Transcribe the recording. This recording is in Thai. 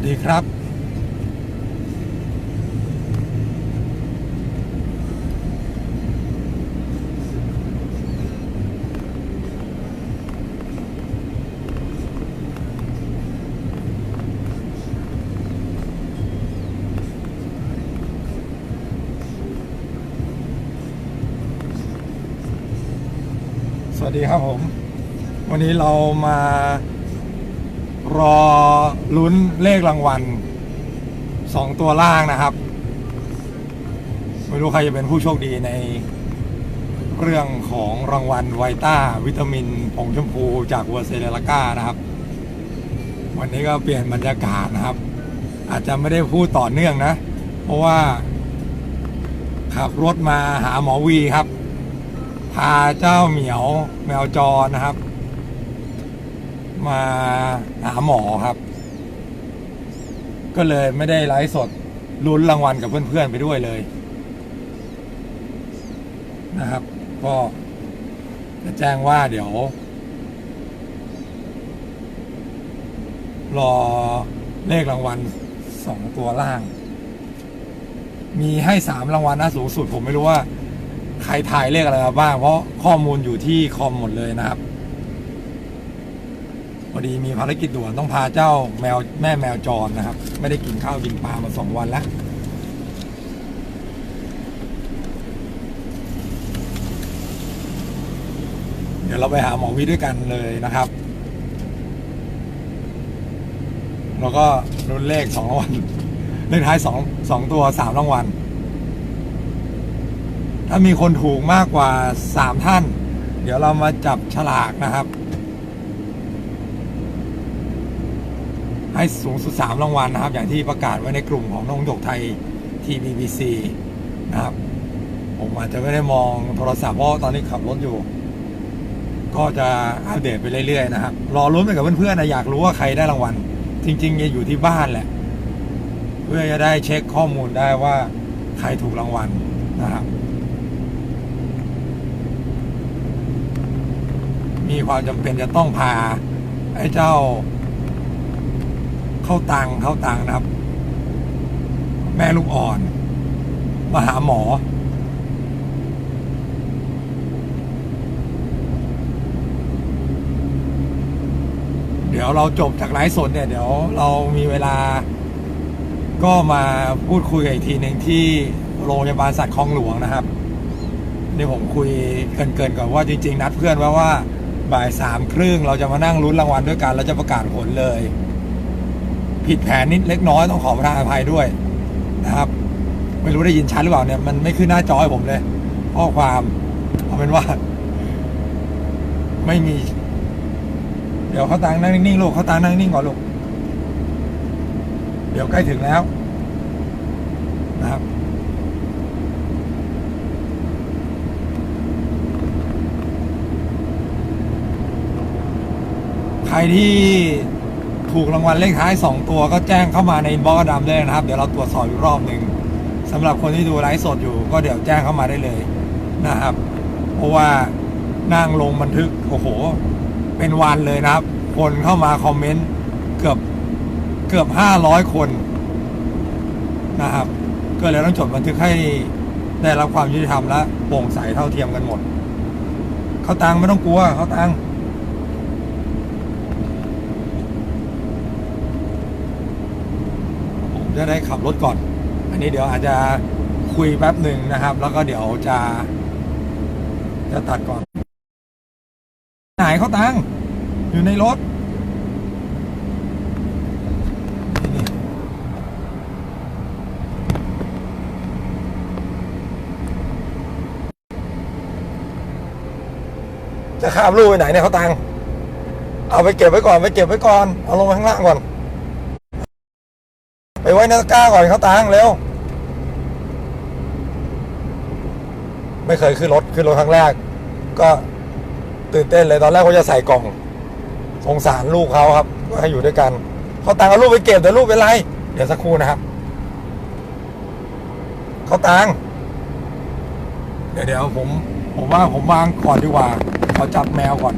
สดีครับสวัสดีครับผม วันนี้เรามา รอลุ้นเลขรางวัลสองตัวล่างนะครับ ไม่รู้ใครจะเป็นผู้โชคดีในเรื่องของรางวัลไวต้า วิตามินผงชมพูจากวัวเซเลลก้านะครับ วันนี้ก็เปลี่ยนบรรยากาศนะครับ อาจจะไม่ได้พูดต่อเนื่องนะ เพราะว่า ขับรถมาหาหมอวีครับ พาเจ้าเหมียวแมวจรนะครับ มาหาหมอครับ ก็เลยไม่ได้ไลฟ์สดลุ้นรางวัลกับเพื่อนๆไปด้วยเลย นะครับ ก็จะแจ้งว่าเดี๋ยว รอเลขรางวัลสองตัวล่าง มีให้สามรางวัลนะสูงสุดผมไม่รู้ว่า ใครถ่ายเลขอะไรมาบ้าง เพราะข้อมูลอยู่ที่คอมหมดเลยนะครับ พอดีมีภารกิจด่วนต้องพาเจ้าแมวแม่แมวจรนะครับ ไม่ได้กินข้าวกินปลามาสองวันแล้วเดี๋ยวเราไปหาหมอวิด้วยกันเลยนะครับ แล้วก็รุ่นเลขสองรางวัลเลขท้ายสองสองตัวสามรางวัลถ้ามีคนถูกมากกว่าสามท่าน เดี๋ยวเรามาจับฉลากนะครับ ให้สูงสุดสามรางวัลนะครับ อย่างที่ประกาศไว้ในกลุ่มของน้องหยกไทยที BBC นะครับ ผมอาจจะไม่ได้มองโทรศัพท์เพราะตอนนี้ขับรถอยู่ ก็จะอัปเดตไปเรื่อยๆนะครับ รอลุ้นไปกับเพื่อนๆนะอยากรู้ว่าใครได้รางวัล จริงๆจะอยู่ที่บ้านแหละ เพื่อจะได้เช็คข้อมูลได้ว่าใครถูกรางวัลนะครับ มีความจำเป็นจะต้องพาไอ้เจ้า เข้าตังเข้าตังนะครับ แม่ลูกอ่อน มาหาหมอ เดี๋ยวเราจบจากไลฟ์สดเนี่ย เดี๋ยวเรามีเวลา ก็มาพูดคุยกันอีกทีหนึ่งที่โรงพยาบาลสัตว์คลองหลวงนะครับนี่ผมคุยเกินๆก่อนว่าจริงๆ นัดเพื่อนไว้ว่าบ่ายสามครึ่งเราจะมานั่งลุ้นรางวัลด้วยกัน แล้วจะประกาศผลเลย ผิดแผนนิดเล็กน้อยต้องขอประทานอภัยด้วยนะครับ ไม่รู้ได้ยินชัดหรือเปล่าเนี่ยมันไม่ขึ้นหน้าจอให้ผมเลยข้อความเอาเป็นว่า ไม่มี เดี๋ยวเขาตังนั่งนิ่งๆลูกเขาตังนั่งนิ่งก่อนลูกเดี๋ยวใกล้ถึงแล้ว นะครับใครที่ ถูกรางวัลเลขท้ายสองตัวก็แจ้งเข้ามาในอินบ็อกดำได้เลยนะครับ เดี๋ยวเราตรวจสอบอีกรอบหนึ่งสำหรับคนที่ดูไลฟ์สดอยู่ ก็เดี๋ยวแจ้งเข้ามาได้เลยนะครับ เพราะว่านั่งลงบันทึกโอ้โห เป็นวันเลยนะครับ คนเข้ามาคอมเมนต์เกือบเกือบห้าร้อยคนนะครับ ก็เลยต้องจดบันทึกให้ได้รับความยุติธรรมและโปร่งใสเท่าเทียมกันหมด เขาตังไม่ต้องกลัวเขาตัง ผม จะได้ขับรถก่อน อันนี้เดี๋ยวอาจจะคุยแป๊บหนึ่งนะครับ แล้วก็เดี๋ยวจะ จะตัดก่อนไหนเขาตังอยู่ในรถจะข้ามลูกไปไหนเนี่ยเขาตัง เอาไปเก็บไว้ก่อน ไปเก็บไว้ก่อน เอาลงมาข้างล่างก่อน ไปไว้ในตะกร้าก่อนเขาตังเร็ว ไม่เคยขึ้นรถขึ้นรถครั้งแรก ก็ตื่นเต้นเลยตอนแรกเขาจะใส่กล่อง สงสารลูกเขาครับ ก็ให้อยู่ด้วยกันเขาตังเอาลูกไปเก็บแต่ลูกเป็นไร เดี๋ยวสักครู่นะครับเขาตังเดี๋ยวเดี๋ยวผม ผมว่าผมวางก่อนดีกว่าขอจับแมวก่อน